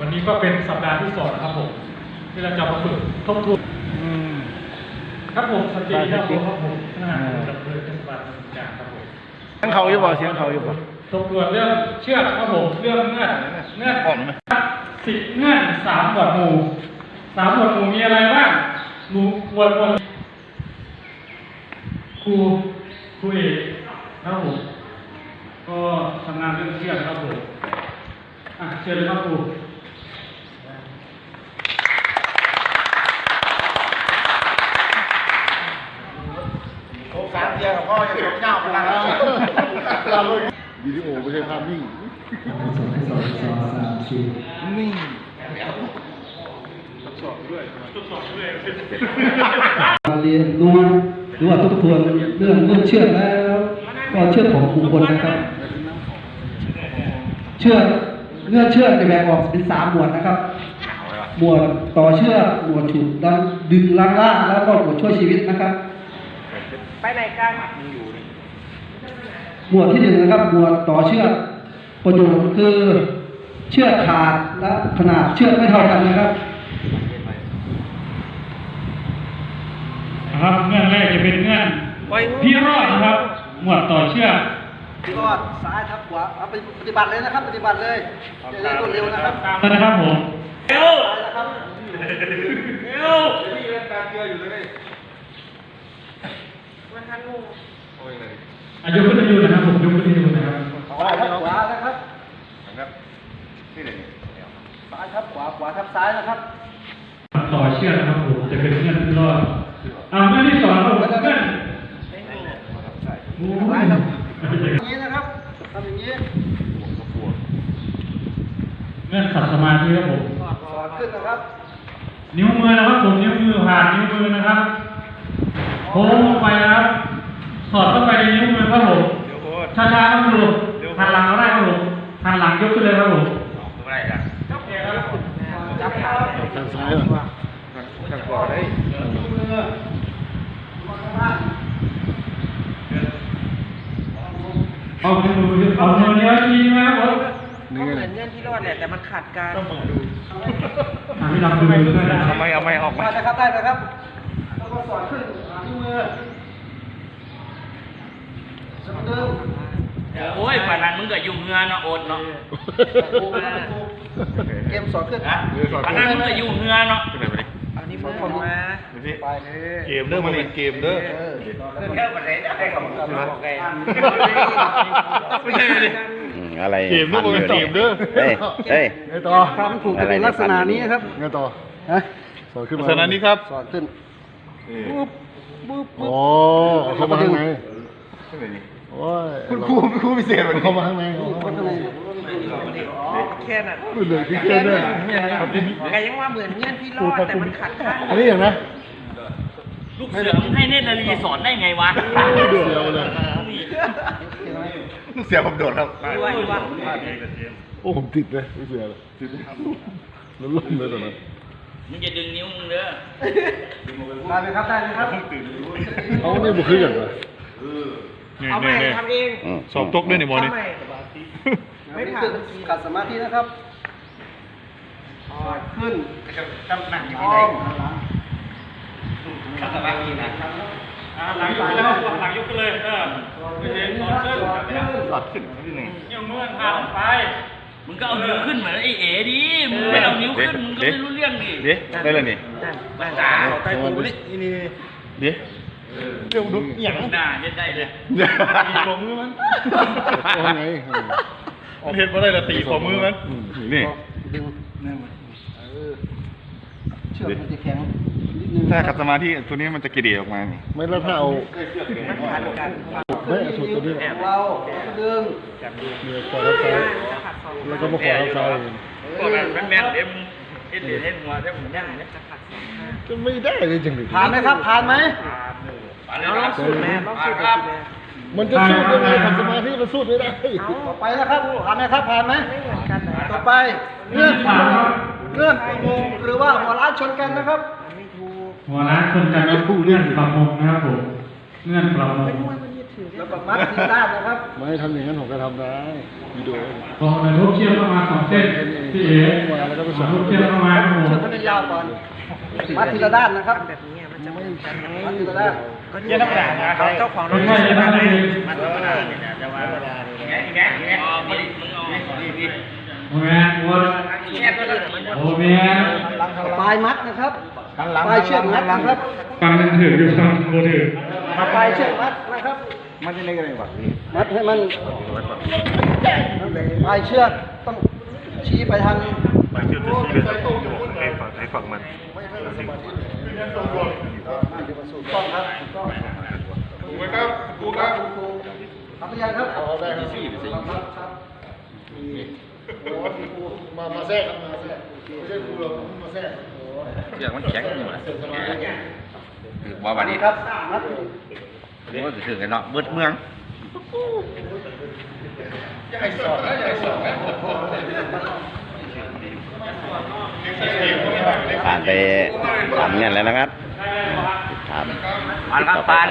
วันนี้ก็เป็นสัปดาห์ที่สองนะครับผม ที่เราจะมาฝึกทบทวนอืมครับผมสติครับผมครับผมหน้าอ่าดำเนินเทศบาลเมืองการครับผมเสียงเขาอยู่บ่เสียงเขาอยู่บ่ทบทวนเรื่องเชือกครับผมเรื่องเงื่อนเงื่อนอ่อนไหมสิบเงื่อนสามหมวดหมู่สามหมวดหมู่มีอะไรบ้างหมู่หมวดหมวดครูครูเอกครับผมก็ทำงานเรื่องเชือกครับผมอะเชิญเลยครับครู สามเดียวกับพ่อยังเจ้าพลังวิดีโอไม่ใช่ภาพนิ่งสองสองสองสามสี่นิ่งมาเรียนรู้หรือว่าทบทวนเรื่องเรื่องเชือกแล้ว ก็เชือกของกลุ่มคนนะครับ เชือกเงื่อนเชือกจะแบ่งออกเป็นสามหมวดนะครับหมวดต่อเชือกหมวดฉุดดันดึงล่างล่างแล้วก็หมวดช่วยชีวิตนะครับ ไปไหนกันหมวดที่หนึ่งนะครับหมวดต่อเชือกประโยชน์คือเชือกขาดและขนาดเชือกไม่เท่ากันนะครับนะครับเงื่อนแรกจะเป็นเงื่อนพี่รอดนะครับ หมวดต่อเชือกพี่รอดซ้ายทับขวาเอาไปปฏิบัติเลยนะครับ ปฏิบัติเลยจะได้รวดเร็วนะครับตามนั้นนะครับผมซ้ายนะครับอายุขึ้นอายุนะครับผมยกขึ้นอายุนะครับซ้ายทับขวานะครับนี่เลยซ้ายทับขวาขวาทับซ้ายนะครับต่อเชือกนะครับผมจะเป็นเงื่อนพี่รอดอ่าเงื่อนที่สองครับผมเงื่อนโอ้ซ้ายยครับอย่างนี้นะครับทำอย่างนี้เงื่อนขัดสมาธิครับผมสอดขึ้นนะครับ นิ้วมือนะครับผมนิ้วมือผ่านนิ้วมือนะครับโค้งลงไปนะครับ สอดเข้าไปในนิ้วมือครับผมเดี๋ยวโคตรช้าๆครับครูหันหลังเราได้ครับผมหันหลังยกขึ้นเลยครับผมไม่ได้ละโอเคครับจับขาทางซ้ายเหรอทางขวาได้นิ้วมือวางข้างล่างเอานิ้วมือเอานิ้วเนี้ยชี้นะครับผมนี่ก็เหไงมือนเงื่อนที่รอดแหละแต่มันขาดการอ่าพี่ลองดูมือด้วยนะคเอารับไม่เอาไม่ออกไหมได้นะครับได้ไหมครับแล้วก็สอดขึ้นหานิ้วมือสะดึง โอ้ยป่านนั้นมึงก็ยุ่งเงือเนาะอดเนาะเกมสอดขึ้นเดี๋ยวสอดป่านนั้นมึงก็ยุ่งเงือเนาะขึ้นไหนไปดิอันนี้มือมาดูสิไปเลยเกมเด้อมันเป็นเกมเด้อแค่ปัจจัยได้กับมึงบอกไงไม่ใช่ดิอืมอะไรเกมเด้อมันเป็นเกมเด้อเฮ้ยเฮ้ยไงต่อทำถูกจะเป็นลักษณะนี้ครับไงต่อฮะสอดขึ้นมาลักษณะนี้ครับสอดขึ้นปุ๊บปุ๊บอ๋อเข้ามาข้างใน โอ้ยคุณครูครูพิเศษเข้ามาข้างในคนข้างในแค่นั้นคุณเลยพี่เคนด้วยไงยังว่าเหมือนเงื่อนที่รอดแต่มันขาดการอันนี้อย่างนะลูกเสือมึงให้เนตรนารีสอนได้ไงวะเดือดเลยลูกเสียผมโดดครับที่ว่าที่ว่าโอ้ผมติดเลยลูกเสียเลยติดแล้วล่มเลยตอนนั้นมึงจะดึงนิ้วมึงเด้อได้ไหมครับได้ไหมครับเขาเนี่ยบุคลิกอย่างไร เอาใหม่ทำเองอืมสอบตกด้วยในมอนี่ ทำใหม่ไม่ผ่านขัดสมาธินะครับสอดขึ้นตำหนักอยู่อ้ที่อไหนมหันหลังขัดสมาธินะอ่าหลังยกแล้วหลังยกขึ้นเลยเออไม่เห็นสอนขึ้นหลัดขึ้นที่หนึ่งนิ้วมือผ่านไปมึงก็เอานิ้วขึ้นเหมือนไอ้เอ๋ดิมึงไม่เอานิ้วขึ้นมึงก็ไม่รู้เรื่องดิเดี๋ยวได้แล้วนี่ภาษาใต้ปูนี่นี่เดี๋ยว เดี๋ยวดูอย่างด่าจะได้เลยตีขอมือมันว่าไงเห็นว่าได้ละตีขอมือมันนี่ดึงเออเชือกมันจะแข็งนิดนึงถ้าขัดสมาธิตัวนี้มันจะกระเดียออกมานี่ไม่แล้วถ้าเอามันขาดการไม่สุดตัวนี้ของเราดึงเนี่ยขอรับซ้ายแล้วก็มาขอรับซ้ายพวกนั้นแม่นแม่นเอ็มเอ็ดเหรียญเอ็ดหัวเอ็ดหมุนย่างเนี่ยจะไม่ได้เลยจังเลยผ่านไหมครับผ่านไหมเอาลองสูตรแม่ลองสูตรดูสิแม่มันจะสู้ยังไงขัดสมาธิมันสู้ไม่ได้ต่อไปนะครับผ่านไหมครับผ่านไหมไม่เหมือนกันนะต่อไปเงื่อนประมงเงื่อนประมงหรือว่าหัวล้านชนกันนะครับมันไม่ถูกหัวร้านคนกันแล้วเงื่อนประมงนะครับผมเงื่อนประมงมันยึดถือ แล้วก็มัดที่ด้านนะครับ ไม่ทำอย่างนั้นผมก็ทำได้วิดีโอพอในรูปเชือกประมาณสองเส้นเป็นเองพี่เอ๋มาลูกเชือกเข้ามาครับผมเชือกให้มันยาวก่อนมัดทีละด้านนะครับมัดทีละด้านเจ้าของนะครับเจ้าของรไม่ถใช่เลยครับพี่มันธรรมดาเนี่ยนะจะว่าแง่แง่แง่อ๋อไม่ได้มึงเอานี่พี่โอ้แม่วัวโอ้แม่ปลายมัดนะครับหันหลังปลายเชือกมัดนะครับฟังหนังถืออยู่ฟังโบถือปลายเชือกมัดนะครับ มันจะได้กันเลยวะพี่มัดให้มันปลายเชือกต้องชี้ไปทางให้ฝั่งมันถูกต้องครับถูกต้องถูกไหมครับถูกครับทำหรือยังครับเอาได้ครับครับมามาแทรกครับมาแทรกไม่ใช่ครูหรอกมาแทรกเชือกมันแข็งอยู่นะคือบ่บัดนี้ครับ มัดมันจะถึงกันเนาะเบิดเมืองผ่านไปสามเดือนแล้วนะครับครับผ่านครับผ่าน